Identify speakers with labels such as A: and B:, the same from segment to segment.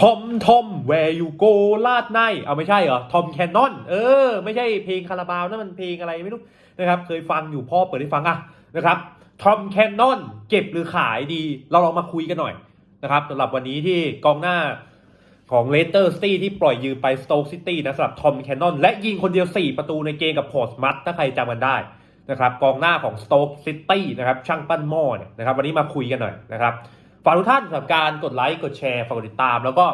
A: ทอมทอมแวร์ยูโกลาดไนเอาไม่ใช่เหรอทอมแคนนอนเออ ไม่ใช่เพลงคาราบาวนั่นมันเพลงอะไรไม่รู้นะครับ เคยฟังอยู่พ่อเปิดให้ฟังอะนะครับทอมแคนนอนเก็บหรือขายดี เราลองมาคุยกันหน่อยนะครับสำหรับวันนี้ที่กองหน้าของเลสเตอร์ซิตี้ที่ปล่อยยืมไปสโต k ซิตี้นะสำหรับทอมแคนนอนและยิงคนเดียว 4 ประตูในเกมกับพอร์ตมัตถ้าใครจำกันได้นะครับกองหน้าของสโต k ซิตี้นะครับช่างปั้นหม้อเนี่ยนะครับวันนี้มาคุยกันหน่อยนะครับ ฝากทุกท่านสำหรับการกดไลค์กดแชร์ฝากกดติดตาม แล้วก็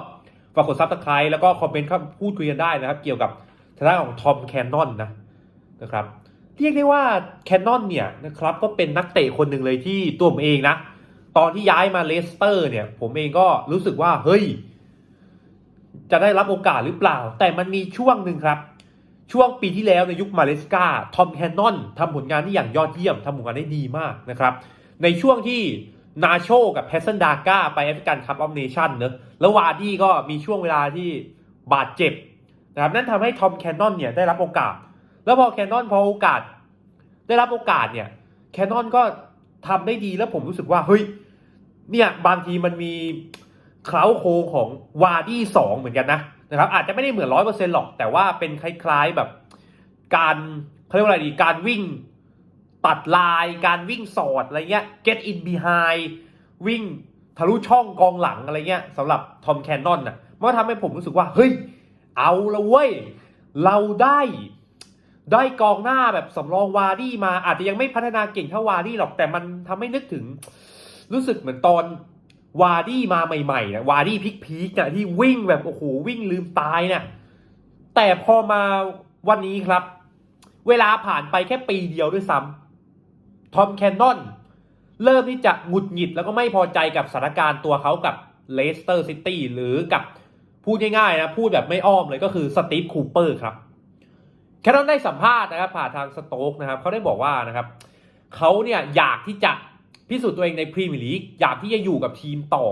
A: ฝากกดซับสไครต์แล้วก็คอมเมนต์เข้าพูดคุยกันได้นะครับ เกี่ยวกับทางด้านของทอมแคนนอนนะนะครับเรียกได้ว่าแคนนอนเนี่ยนะครับก็เป็นนักเตะคนหนึ่งเลยที่ตัวผมเองนะ ตอนที่ย้ายมาเลสเตอร์เนี่ย ผมเองก็รู้สึกว่าเฮ้ย จะได้รับโอกาสหรือเปล่า แต่มันมีช่วงหนึ่งครับ ช่วงปีที่แล้วในยุคมาเลสกาทอมแคนนอนทำผลงานที่อย่างยอดเยี่ยมทำผลงานได้ดีมากนะครับ ในช่วงที่ นาโชกับแพสซันดาก้าไปแอฟริกันคัพออฟเนชั่นเนอะแล้ววาร์ดี้ก็มีช่วงเวลาที่บาดเจ็บนะครับนั่นทำให้ทอมแคนนอนเนี่ยได้รับโอกาส แล้วพอแคนนอนพอโอกาส ได้รับโอกาสเนี่ยแคนนอนก็ทำได้ดีแล้วผมรู้สึกว่าเฮ้ยเนี่ยบางทีมันมีเคล้าโคงของวาร์ดี้สองเหมือนกันนะนะครับอาจจะไม่ได้เหมือนร้อยเปอร์เซ็นต์หรอก แต่ว่าเป็นคล้าย ๆแบบการเขาเรียกว่าอะไรดีการวิ่ง ตัดลายการวิ่งสอดอะไรเงี้ย get in behind วิ่งทะลุช่องกองหลังอะไรเงี้ยสำหรับทอมแคนนอนน่ะมันทำให้ผมรู้สึกว่า เฮ้ย เอาละเว้ย เราได้ได้กองหน้าแบบสำรองวาร์ดี้มาอาจจะยังไม่พัฒนาเก่งเท่าวาร์ดี้หรอกแต่มันทำให้นึกถึง รู้สึกเหมือนตอนวาร์ดี้มาใหม่ๆนะวาร์ดี้พีคๆนะที่วิ่งแบบโอ้โหวิ่งลืมตายเนี่ยแต่พอมาวันนี้ครับ เวลาผ่านไปแค่ปีเดียวด้วยซ้ำ ทอมแคนนอนเริ่มที่จะหงุดหงิดแล้วก็ไม่พอใจกับสถานการณ์ตัวเขากับเลสเตอร์ซิตี้หรือกับพูดง่ายๆนะพูดแบบไม่อ้อมเลยก็คือสตีฟคูเปอร์ครับแคนนอนได้สัมภาษณ์นะครับผ่านทางสโต๊กนะครับเขาได้บอกว่านะครับเขาเนี่ยอยากที่จะพิสูจน์ตัวเองในพรีเมียร์ลีกอยากที่จะอยู่กับทีมต่อ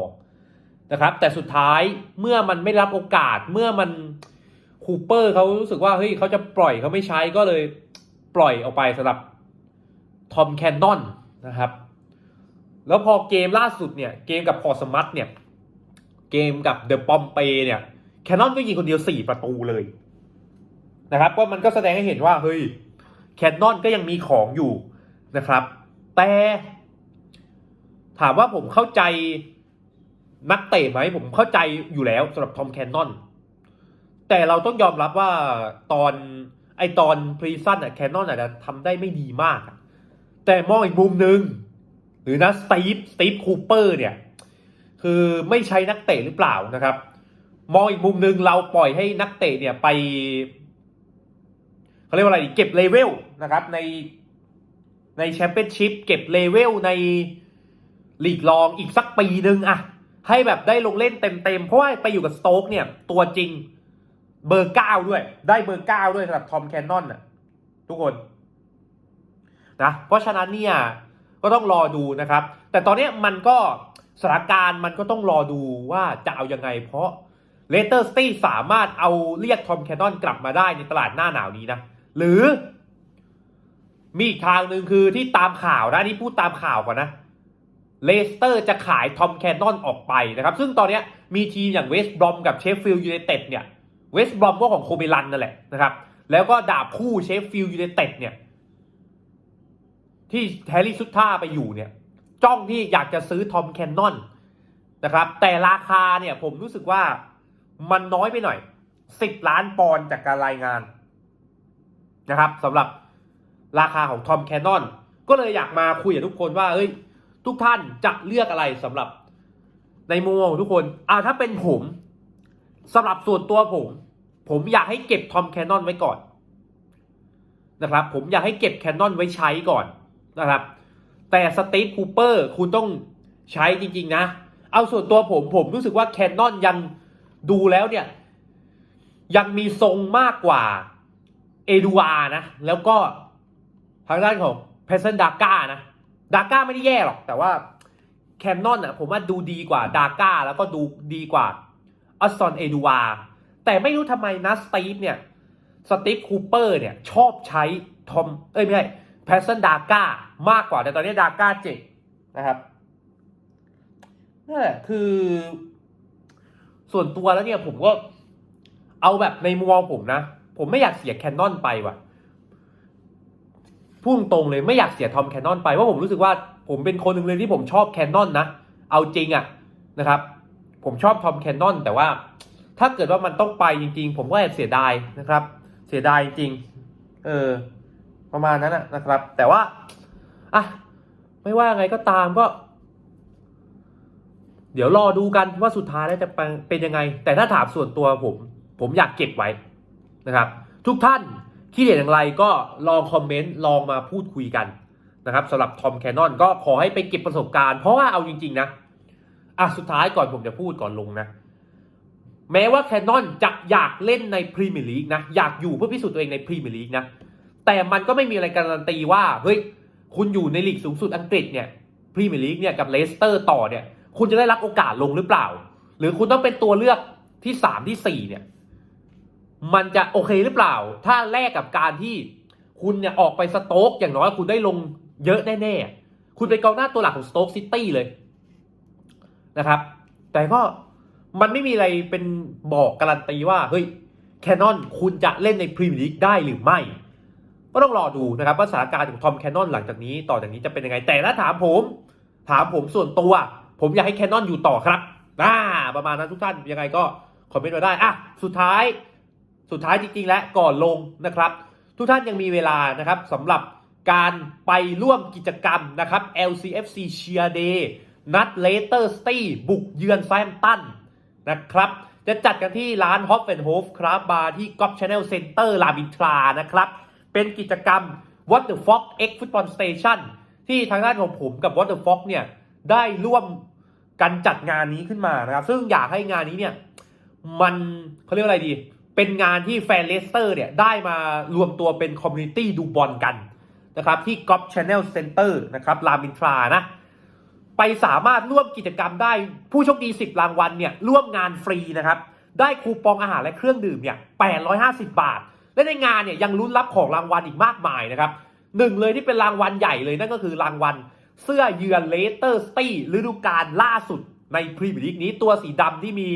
A: นะครับ แต่สุดท้ายเมื่อมันไม่รับโอกาสเมื่อมันคูเปอร์เขารู้สึกว่าเฮ้ยเขาจะปล่อยเขาไม่ใช้ก็เลยปล่อยออกไปสำหรับ ทอมแคนนอนนะครับ แล้วพอเกมล่าสุดเนี่ย เกมกับพอสมัตเนี่ย เกมกับเดอะปอมเปเนี่ยแคนนอนก็ยิงคนเดียว 4 ประตูเลยนะครับ ก็มันก็แสดงให้เห็นว่าเฮ้ยแคนนอนก็ยังมีของอยู่นะครับ แต่ถามว่าผมเข้าใจนักเตะไหมผมเข้าใจอยู่แล้วสำหรับทอมแคนนอนแต่เราต้องยอมรับว่าตอนไอตอนพรีซันอะแคนนอนอาจจะทำได้ไม่ดีมากอะ แต่มองอีกมุมหนึ่งหรือนะสตีฟสตีฟคูเปอร์เนี่ยคือไม่ใช้นักเตะหรือเปล่านะครับ มองอีกมุมหนึ่งเราปล่อยให้นักเตะเนี่ยไปเขาเรียกว่าอะไรเก็บเลเวลนะครับในในแชมเปี้ยนชิพเก็บเลเวลในลีกรองอีกสักปีหนึ่งอะให้แบบได้ลงเล่นเต็มๆ เพราะว่าไปอยู่กับสโต๊กเนี่ย ตัวจริงเบอร์เก้าด้วย ได้เบอร์เก้าด้วยสำหรับทอมแคนนอนน่ะทุกคน นะเพราะฉะนั้นเนี่ยก็ต้องรอดูนะครับ แต่ตอนนี้มันก็สถานการณ์มันก็ต้องรอดูว่าจะเอายังไง เพราะเลเตอร์สตี้สามารถเอาเรียกทอมแคนนอนกลับมาได้ในตลาดหน้าหนาวนี้นะ หรือ มีอีกทางหนึ่งคือที่ตามข่าวนะนนี่พูดตามข่าวก่อนนะเลสเตอร์จะขายทอมแคนนอนออกไปนะครับ ซึ่งตอนนี้มีทีมอย่างเวสต์บรอมกับเชฟฟิลด์ยูไนเต็ดเนี่ยเวสต์บรอมก็ของโคเมลันนั่นแหละนะครับ แล้วก็ดาบคู่เชฟฟิลด์ยูไนเต็ดเนี่ย ที่แฮร์รี่ซุตท่าไปอยู่เนี่ย จ้องที่อยากจะซื้อทอมแคนนอนนะครับ แต่ราคาเนี่ยผมรู้สึกว่ามันน้อยไปหน่อยสิบล้านปอนด์จากการรายงานนะครับสำหรับราคาของทอมแคนนอนก็เลยอยากมาคุยกับทุกคนว่าเอ้ย ทุกท่านจะเลือกอะไรสำหรับในมุมของทุกคนอ่าถ้าเป็นผมสำหรับส่วนตัวผม ผมอยากให้เก็บทอมแคนนอนไว้ก่อนนะครับ ผมอยากให้เก็บแคนนอนไว้ใช้ก่อน นะครับ แต่สตีฟคูเปอร์คุณต้องใช้จริง ๆ นะ เอาส่วนตัวผมผมรู้สึกว่าแคนนอนยังดูแล้วเนี่ย ยังมีทรงมากกว่าเอดูอานะ แล้วก็ทางด้านของเพซนดาก้านะดาก้าไม่ได้แย่หรอก แต่ว่าแคนนอนอะผมว่าดูดีกว่าดาก้าแล้วก็ดูดีกว่าอัสซอนเอดูอาแต่ไม่รู้ทำไมนะสตีฟเนี่ยสตีฟคูเปอร์เนี่ยชอบใช้ทอมเอ้ยไม่ใช่ แพสซันดาก้ามากกว่าแต่ตอนนี้ดาก้าเจ็บนะครับนั่นแหละคือ ส่วนตัวแล้วเนี่ยผมก็เอาแบบในมุมมองผมนะ ผมไม่อยากเสียแคนนอนไปว่ะพูดตรงเลยไม่อยากเสียทอมแคนนอนไปเพราะผมรู้สึกว่าผมเป็นคนหนึ่งเลยที่ผมชอบแคนนอนนะเอาจริงอะนะครับ ผมชอบทอมแคนนอนแต่ว่า ถ้าเกิดว่ามันต้องไปจริง ๆ ผมก็แอบเสียดายนะครับ เสียดายจริง เออ ประมาณนั้นนะครับ แต่ว่าอะไม่ว่าไงก็ตามก็ เดี๋ยวรอดูกันว่าสุดท้ายแล้วจะเป็นยังไง แต่ถ้าถามส่วนตัวผม ผมอยากเก็บไว้นะครับ ทุกท่านคิดเห็นอย่างไรก็ลองคอมเมนต์ลองมาพูดคุยกันนะครับสำหรับทอมแคนนอนก็ขอให้ไปเก็บประสบการณ์เพราะว่าเอาจริง ๆ นะอะสุดท้ายก่อนผมจะพูดก่อนลงนะ แม้ว่าแคนนอนจะอยากเล่นในพรีเมียร์ลีกนะ อยากอยู่เพื่อพิสูจน์ตัวเองในพรีเมียร์ลีกนะ แต่มันก็ไม่มีอะไรการันตีว่าเฮ้ยคุณอยู่ในลีกสูงสุดอังกฤษเนี่ยพรีเมียร์ลีกเนี่ยกับเลสเตอร์ต่อเนี่ยคุณจะได้รับโอกาสลงหรือเปล่า หรือคุณต้องเป็นตัวเลือกที่สามที่สี่เนี่ย มันจะโอเคหรือเปล่า ถ้าแลกกับการที่คุณเนี่ยออกไปสโต๊กอย่างน้อยคุณได้ลงเยอะแน่ๆ คุณเป็นกองหน้าตัวหลักของสโต๊กซิตี้เลยนะครับ แต่ก็มันไม่มีอะไรเป็นบอกการันตีว่า เฮ้ย แคนนอนคุณจะเล่นในพรีเมียร์ลีกได้หรือไม่ ก็ต้องรอดูนะครับว่าสถานการณ์ของทอมแคนนอนหลังจากนี้ ต่อจากนี้จะเป็นยังไง แต่ถ้าถามผม ถามผมส่วนตัว ผมอยากให้แคนนอนอยู่ต่อครับอ่าประมาณนั้นทุกท่านยังไงก็คอมเมนต์มาได้อะสุดท้าย สุดท้ายจริงๆ และก่อนลงนะครับ ทุกท่านยังมีเวลานะครับสำหรับการไปร่วมกิจกรรมนะครับ LCFC Cheer Day นัดเลเตอร์สตีบุกเยือนแซมตันนะครับ จะจัดกันที่ร้าน h o f f e n h o f ครับบาร์ที่ g o p Channel Center ลาบินทรานะครับ เป็นกิจกรรม What the Fox X Football Station ที่ทางด้านของผมกับ What the Fox เนี่ยได้ร่วมกันจัดงานนี้ขึ้นมานะครับ ซึ่งอยากให้งานนี้เนี่ยมันเขาเรียกว่าอะไรดี เป็นงานที่แฟนเลสเตอร์เนี่ยได้มารวมตัวเป็นคอมมูนิตี้ดูบอลกันนะครับที่ g o p Channel Center นะครับรามอินทรานะ ไปสามารถร่วมกิจกรรมได้ผู้โชคดี 10 รางวัลเนี่ยร่วมงานฟรีนะครับ ได้คูปองอาหารและเครื่องดื่มเนี่ย850 บาท และในงานเนี่ยยังลุ้นรับของรางวัลอีกมากมายนะครับหนึ่งเลยที่เป็นรางวัลใหญ่เลยนั่นก็คือรางวัลเสื้อเยือนเลสเตอร์สตี้ฤดูกาลล่าสุดในพรีเมียร์ลีกนี้ตัวสีดำที่มี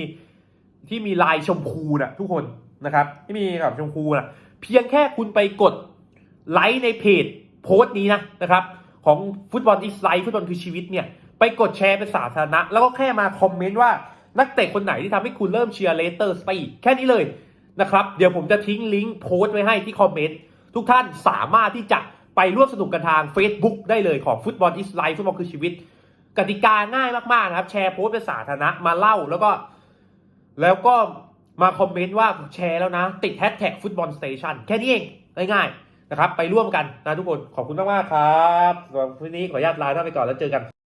A: ที่มีลายชมพูนะทุกคนนะครับที่มีกับชมพูนะเพียงแค่คุณไปกดไลค์ในเพจโพสต์นี้นะนะครับของฟุตบอลอีสไลท์ฟุตบอลคือชีวิตเนี่ยไปกดแชร์เป็นสาธารณะ แล้วก็แค่มาคอมเมนต์ว่านักเตะคนไหนที่ทำให้คุณเริ่มเชียร์เลสเตอร์สตีแค่นี้เลย นะครับ เดี๋ยวผมจะทิ้งลิงก์โพสต์ไว้ให้ที่คอมเมนต์ทุกท่านสามารถที่จะไปร่วมสนุกกันทาง Facebook ได้เลยของฟุตบอลอีสไลท์ฟุตบอลคือชีวิต กติกาง่ายมากๆนะครับ แชร์โพสต์เป็นสาธารณะมาเล่าแล้วก็ แล้วก็มาคอมเมนต์ว่าแชร์แล้วนะ ติดแฮชแท็กฟุตบอลสเตชันแค่นี้เองง่ายๆนะครับ ไปร่วมกันนะทุกคนขอบคุณมากๆครับสำหรับวันนี้ขออนุญาตลาท่านไปก่อนแล้วเจอกัน